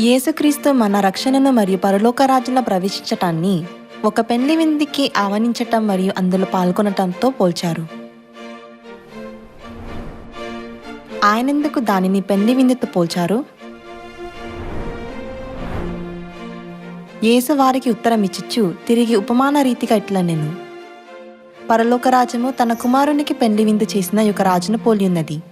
యేసుక్రీస్తు మన రక్షణను మరియు పరలోక రాజ్యంలో ప్రవేశించటాన్ని ఒక పెళ్ళి విందుకి ఆహ్వానించటం మరియు అందులో పాల్గొనటంతో పోల్చారు. ఆయనందుకు దానిని పెళ్ళి విందుతో పోల్చారు? యేసు వారికి ఉత్తరం ఇచ్చిచ్చు తిరిగి ఉపమాన రీతిగా ఇట్లా నేను. పరలోక రాజ్యము తన కుమారునికి పెళ్ళి విందు చేసిన యొక్క రాజును పోలి ఉన్నది.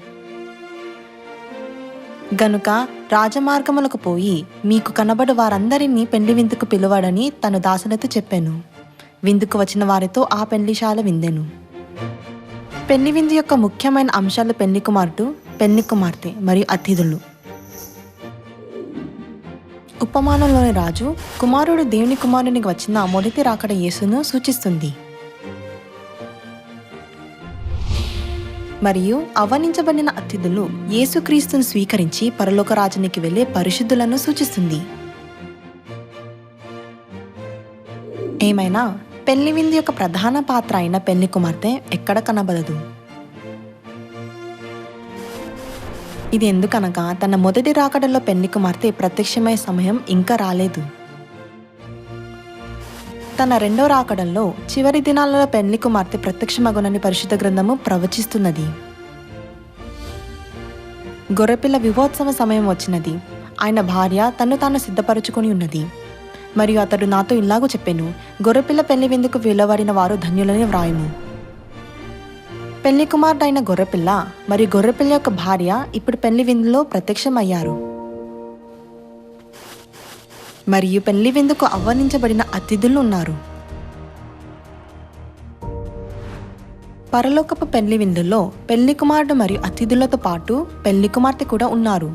గనుక రాజమార్గములకు పోయి మీకు కనబడు వారందరినీ పెళ్ళి విందుకు పిలువడని తను దాసులతో చెప్పాను. విందుకు వచ్చిన వారితో ఆ పెళ్ళిశాల విందెను. పెళ్ళి విందు యొక్క ముఖ్యమైన అంశాలు పెళ్ళి కుమారుడు పెళ్ళి కుమార్తె మరియు అతిథులు. ఉపమానంలోని రాజు కుమారుడు దేవుని కుమారునికి వచ్చిన మొదటి రాకడ యేసును సూచిస్తుంది. మరియు అవనించబడిన అతిథులు యేసుక్రీస్తును స్వీకరించి పరలోక రాజునికి వెళ్ళే పరిశుద్ధులను సూచిస్తుంది. ఏమైనా పెళ్ళి విందు యొక్క ప్రధాన పాత్ర అయిన పెళ్ళి కుమార్తె ఎక్కడ కనబడదు? ఇది ఎందుకనగా తన మొదటి రాకడలో పెళ్ళి కుమార్తె ప్రత్యక్షమయ్యే సమయం ఇంకా రాలేదు. తన రెండో రాకడంలో చివరి దినాలలో పెళ్ళి కుమార్తె ప్రత్యక్షమగునని పరిశుద్ధ గ్రంథము ప్రవచిస్తున్నది. గొర్రెపిల్ల వివోత్సవ సమయం వచ్చినది. ఆయన భార్య తను తాను సిద్ధపరచుకుని ఉన్నది. మరియు అతడు నాతో ఇలాగూ చెప్పాను గొర్రెపిల్ల పెళ్ళి విందుకు వెలువడిన వారు ధన్యులని వ్రాయము. పెళ్ళి కుమారుడైన గొర్రెపిల్ల మరియు గొర్రెపిల్ల యొక్క భార్య ఇప్పుడు పెళ్ళి విందులో ప్రత్యక్షమయ్యారు. మరియు పెళ్ళి విందుకు ఆహ్వానించబడిన అతిథులు ఉన్నారు. పరలోకపు పెళ్ళి విందులో పెళ్ళి కుమారుడు మరియు అతిథులతో పాటు పెళ్ళి కుమార్తె కూడా ఉన్నారు.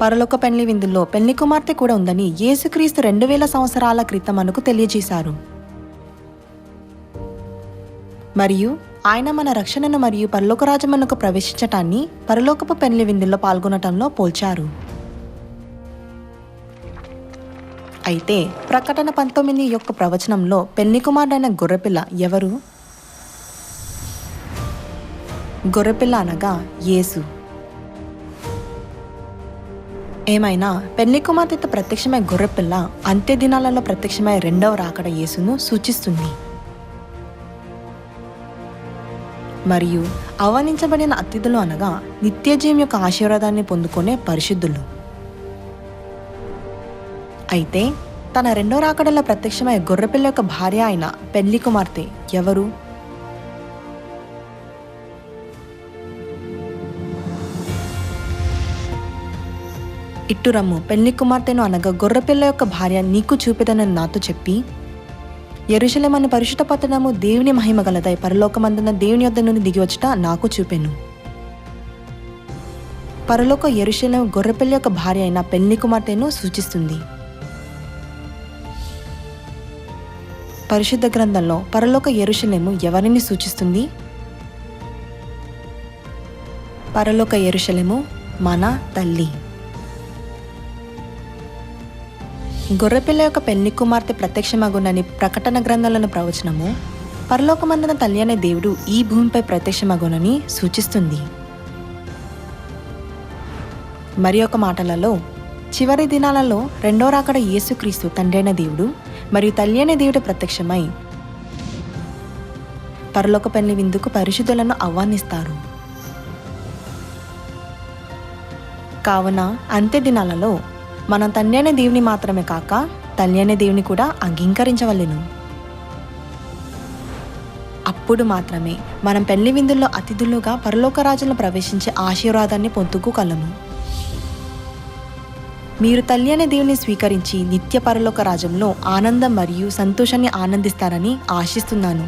పరలోక పెళ్ళి విందులో పెళ్ళి కుమార్తె కూడా ఉందని యేసుక్రీస్తు రెండు వేల సంవత్సరాల క్రితం మనకు తెలియజేశారు. మరియు ఆయన మన రక్షణను మరియు పరలోకరాజమనకు ప్రవేశించటాన్ని పరలోకపు పెళ్ళి విందుల్లో పాల్గొనటంలో పోల్చారు. అయితే ప్రకటన పంతొమ్మిది యొక్క ప్రవచనంలో పెళ్ళి కుమారుడైన గొర్రెపిల్ల ఎవరు? గొర్రెపిల్ల అనగా యేసు. ఏమైనా పెళ్ళి కుమార్తెతో ప్రత్యక్షమై గొర్రెపిల్ల అంత్య దినాలలో ప్రత్యక్షమై రెండవ రాకడ యేసును సూచిస్తుంది. మరియు ఆహ్వానించబడిన అతిథులు అనగా నిత్యజీవం యొక్క ఆశీర్వాదాన్ని పొందుకునే పరిశుద్ధులు. అయితే తన రెండో రాకడల్లో ప్రత్యక్షమై గొర్రెపిల్ల యొక్క భార్య అయిన పెళ్ళి కుమార్తె ఎవరు? ఇట్టురమ్ము పెళ్ళి కుమార్తెను అనగా గొర్రెపిల్ల యొక్క భార్య నీకు చూపెదనని నాతో చెప్పి ఎరుశలేమని పరిశుద్ధ పట్టణము దేవుని మహిమ గలదై పరలోకమందున దేవుని యొద్ద నుండి దిగివచ్చుట నాకు చూపెను. పరలోక ఎరుశలేం గొర్రెపిల్ల యొక్క భార్య అయిన పెళ్ళి కుమార్తెను సూచిస్తుంది. పరిశుద్ధ గ్రంథంలో పరలోక ఎరుషలేము ఎవరిని సూచిస్తుంది? పరలోక ఎరుషలేము మన తల్లి. గొర్రెపిల్ల యొక్క పెళ్ళి కుమార్తె ప్రత్యక్షమగునని ప్రకటన గ్రంథంలోని ప్రవచనము పరలోకమందన తల్లి అనే దేవుడు ఈ భూమిపై ప్రత్యక్షమగునని సూచిస్తుంది. మరి ఒక మాటలలో చివరి దినాలలో రెండో రాకడ యేసుక్రీస్తు తండ్రైన దేవుడు మరియు తల్లి అనే దేవుడు ప్రత్యక్షమై పరలోక పెళ్ళి విందుకు పరిశుద్ధులను ఆహ్వానిస్తారు. కావున అంత్య దినాలలో మనం తల్లి అనే దేవుని మాత్రమే కాక తల్లి అనే దేవుని కూడా అంగీకరించవలెను. అప్పుడు మాత్రమే మనం పెళ్ళి విందుల్లో అతిథులుగా పరలోక రాజులను ప్రవేశించే ఆశీర్వాదాన్ని పొందుకోగలము. మీరు తల్లి అనే దేవుని స్వీకరించి నిత్య పరలోక రాజ్యంలో ఆనందం మరియు సంతోషాన్ని ఆనందిస్తారని ఆశిస్తున్నాను.